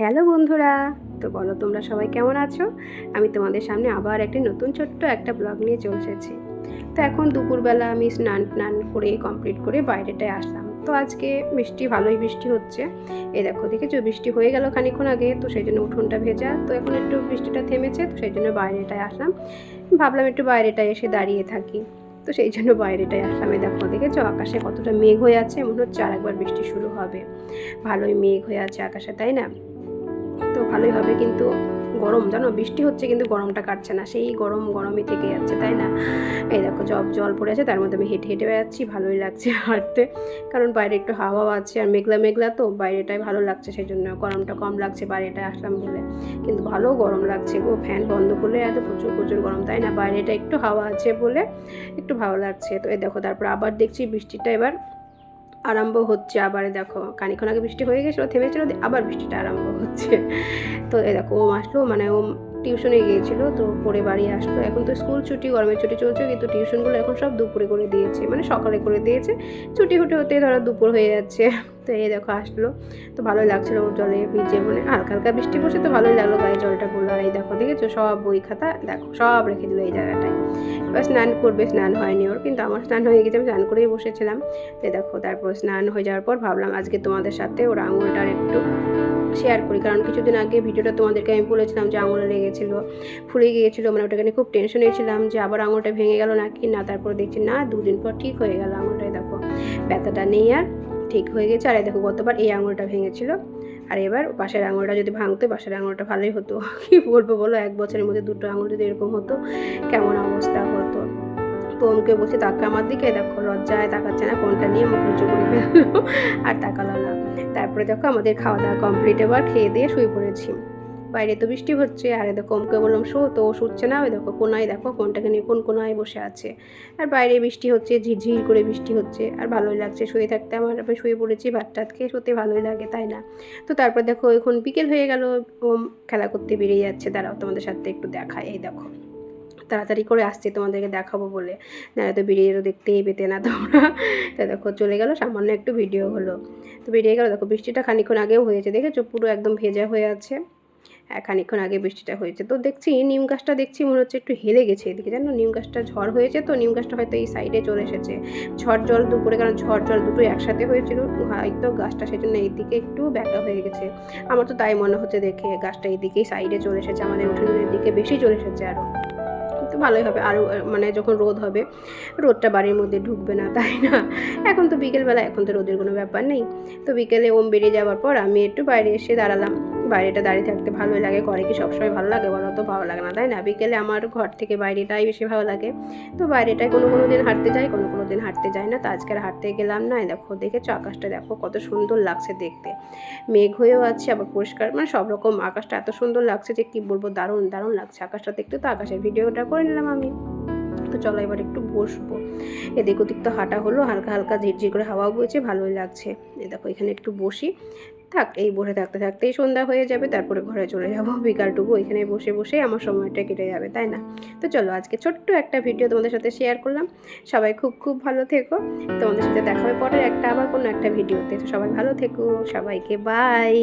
Hello বন্ধুরা, তো বলো তোমরা সবাই কেমন আছো? আমি তোমাদের সামনে আবার একটি নতুন ছোট্ট একটা ব্লগ নিয়ে চলে এসেছি। তো এখন দুপুরবেলা আমি স্নান টান করে কমপ্লিট করে বাইরেটায় আসলাম। তো আজকে বৃষ্টি ভালোই বৃষ্টি হচ্ছে। এই দেখো, দেখেছ? বৃষ্টি হয়ে গেল খানিক্ষণ আগে, তো সেই জন্য উঠোনটা ভেজা। তো এখন একটু বৃষ্টিটা থেমেছে, তো সেই জন্য বাইরেটায় আসলাম। ভাবলাম একটু বাইরেটায় এসে দাঁড়িয়ে থাকি। তো সেই জন্য বাইরেটায় আসলাম। দেখো, দেখেছ? আকাশে কতটা মেঘ হয়ে আছে, মনে হচ্ছে আর একবার বৃষ্টি শুরু হবে। ভালোই মেঘ হয়ে আছে আকাশে, তাই না? তো ভালোই হবে। কিন্তু গরম, জানো? বৃষ্টি হচ্ছে কিন্তু গরমটা কাটছে না। সেই গরম গরমই থেকে যাচ্ছে, তাই না? এই দেখো, জব, জল পড়ে আছে, তার মধ্যে আমি হেঁটে হেঁটে বেড়াচ্ছি, ভালোই লাগছে হাঁটতে। কারণ বাইরে একটু হাওয়া আছে আর মেঘলা মেঘলা তো, বাইরেটাই ভালো লাগছে সেই জন্য গরমটা কম লাগছে বাইরেটায় আসলাম বলে। কিন্তু ভালো গরম লাগছে গো, ফ্যান বন্ধ করলে এত প্রচুর প্রচুর গরম, তাই না? বাইরেটা একটু হাওয়া আছে বলে একটু ভালো লাগছে। তো এই দেখো, তারপর আবার দেখছি বৃষ্টিটা এবার আরম্ভ হচ্ছে আবার দেখো খানিক্ষণ আগে বৃষ্টি হয়ে গেছিল, থেমেছিল আবার বৃষ্টিটা আরম্ভ হচ্ছে। তো এ দেখো, ওম আসলো মানে ওম টিউশনে গিয়েছিল, তো পরে বাড়ি আসলো। এখন তো স্কুল ছুটি, গরমের ছুটি চলছে, কিন্তু টিউশনগুলো এখন সব দুপুরে করে দিয়েছে মানে সকালে করে দিয়েছে। ছুটি হতে হতে ধরো দুপুর হয়ে যাচ্ছে। তো এই দেখো আসলো। তো ভালোই লাগছিল ওর জলে ভিজে মানে হালকা হালকা বৃষ্টি পড়ছে তো ভালোই লাগল গায়ে জলটা পড়ল। আর এই দেখো, দেখেছ? সব বই খাতা, দেখো, সব রেখে দিল এই জায়গাটায়। এবার স্নান করবে, স্নান হয়নি ওর, কিন্তু আমার স্নান হয়ে গেছে, আমি স্নান করেই বসেছিলাম। তো দেখো, তারপর স্নান হয়ে যাওয়ার পর ভাবলাম আজকে তোমাদের সাথে ওর আঙুলটার একটু শেয়ার করি। কারণ কিছুদিন আগে ভিডিওটা তোমাদেরকে আমি বলেছিলাম যে আঙুলে লেগেছিলো, ফুলে গিয়েছিল মানে ওটাকে নিয়ে খুব টেনশনে ছিলাম যে আবার আঙুলটা ভেঙে গেল নাকি, না, তারপর দেখছি না, দুদিন পর ঠিক হয়ে গেল আঙুলটাই দেখো। ব্যথাটা নেই আর। ঠিক হয়ে গেছে। আর দেখো গতবার এই আঙুলটা ভেঙেছিল। আর এবার পাশের আঙুলটা যদি ভাঙতো, পাশের আঙুলটা ভালোই হতো। কি বলব বলো, এক বছরের মধ্যে দুটো আঙুল যদি এরকম হতো, কেমন অবস্থা হতো। ওমকে বলছে, তাকে আমার দিকে দেখো, লজ্জায় তাকাচ্ছে না, ফোনটা নিয়ে মুখ নিচু করে ফেলল। আর তাকালো না। তারপরে দেখো আমাদের খাওয়া দাওয়া কমপ্লিট এবার খেয়ে দিয়ে শুয়ে পড়েছি। বাইরে তো বৃষ্টি হচ্ছে, আর দেখো ওমকে বললাম, শো, তো ও শুচ্ছে না, ওই দেখো কোনায় দেখো ফোনটাকে নিয়ে কোন কোনায় বসে আছে? আর বাইরে বৃষ্টি হচ্ছে, ঝিরঝির করে বৃষ্টি হচ্ছে, আর ভালোই লাগছে শুয়ে থাকতে, আমার আমি শুয়ে পড়েছি, ভাত টাত খেয়ে শুতে ভালোই লাগে, তাই না? তো তারপর দেখো এখন বিকেল হয়ে গেল ওম খেলা করতে বেরিয়ে যাচ্ছে, দাঁড়াও তোমাদের সাথে একটু দেখায় এই দেখো। তাড়াতাড়ি করে আসছে, তোমাদেরকে দেখাবো বলে। নাহলে তো বেরিয়ে দেখতেই পেতে না তোমরা। তো দেখো চলে গেল, সামান্য একটু ভিডিও হলো। তো বেরিয়ে গেল, দেখো বৃষ্টিটা খানিক্ষণ আগেও হয়েছে দেখেছ? পুরো একদম ভেজা হয়ে আছে। খানিক্ষণ আগে বৃষ্টিটা হয়েছে। তো দেখছি নিম গাছটা দেখছি মনে হচ্ছে একটু হেলে গেছে এদিকে। জানো, নিম গাছটা ঝড় হয়েছে তো নিম গাছটা হয়তো এই সাইডে চলে এসেছে। ঝড় জল দুপুরে, কারণ ঝড় জল দুটো একসাথে হয়েছিল। হয়তো গাছটা সেজন্য এইদিকে একটু ব্যাকা হয়ে গেছে। আমার তো তাই মনে হচ্ছে দেখে গাছটা এইদিকেই সাইডে চলে এসেছে, আমাদের উঠোনের দিকে বেশি চলে এসেছে আরও তো ভালোই হবে আরও মানে যখন রোদ হবে, রোদটা বাড়ির মধ্যে ঢুকবে না, তাই না? এখন তো বিকেলবেলা, এখন তো রোদের কোনো ব্যাপার নেই। তো বিকেলে ওম বেরিয়ে যাওয়ার পর আমি একটু বাইরে এসে দাঁড়ালাম। বাইরেটা দাঁড়িয়ে থাকতে ভালোই লাগে, ঘরে কি সবসময় ভালো লাগে? বলো তো, ভালো লাগে না, তাই না? বিকেলে আমার ঘর থেকে বাইরেটাই বেশি ভালো লাগে। তো বাইরেটায় কোনো কোনো দিন হাঁটতে যাই, কোনো কোনো দিন হাঁটতে যাই না, তো আজকে আর হাঁটতে গেলাম না। দেখো, দেখেছ? আকাশটা দেখো, কত সুন্দর লাগছে দেখতে। মেঘ হয়েও আছে, আবার পরিষ্কার মানে সব রকম আকাশটা এত সুন্দর লাগছে যে কি বলব, দারুণ দারুণ লাগছে আকাশটা দেখতে। তো আকাশের ভিডিওটা করে নিলাম আমি। তো চলো এবার একটু বসবো। এদিক ওদিক তো হাঁটা হলো, হালকা হালকা ঝিরঝির করে হাওয়া বইছে, ভালোই লাগছে। এ দেখো, এখানে একটু বসি। থাক, এই বসে থাকতে থাকতেই সন্ধ্যা হয়ে যাবে, তারপরে ঘরে চলে যাব। বিকালটুকু এখানে বসে বসে আমার সময়টা কেটে যাবে, তাই না? তো চলো, আজকে ছোট্ট একটা ভিডিও তোমাদের সাথে শেয়ার করলাম। সবাই খুব খুব ভালো থেকো। তোমাদের সাথে দেখা হবে পরের একটা, আবার কোনো একটা ভিডিওতে। সবাই ভালো থেকো, সবাইকে বাই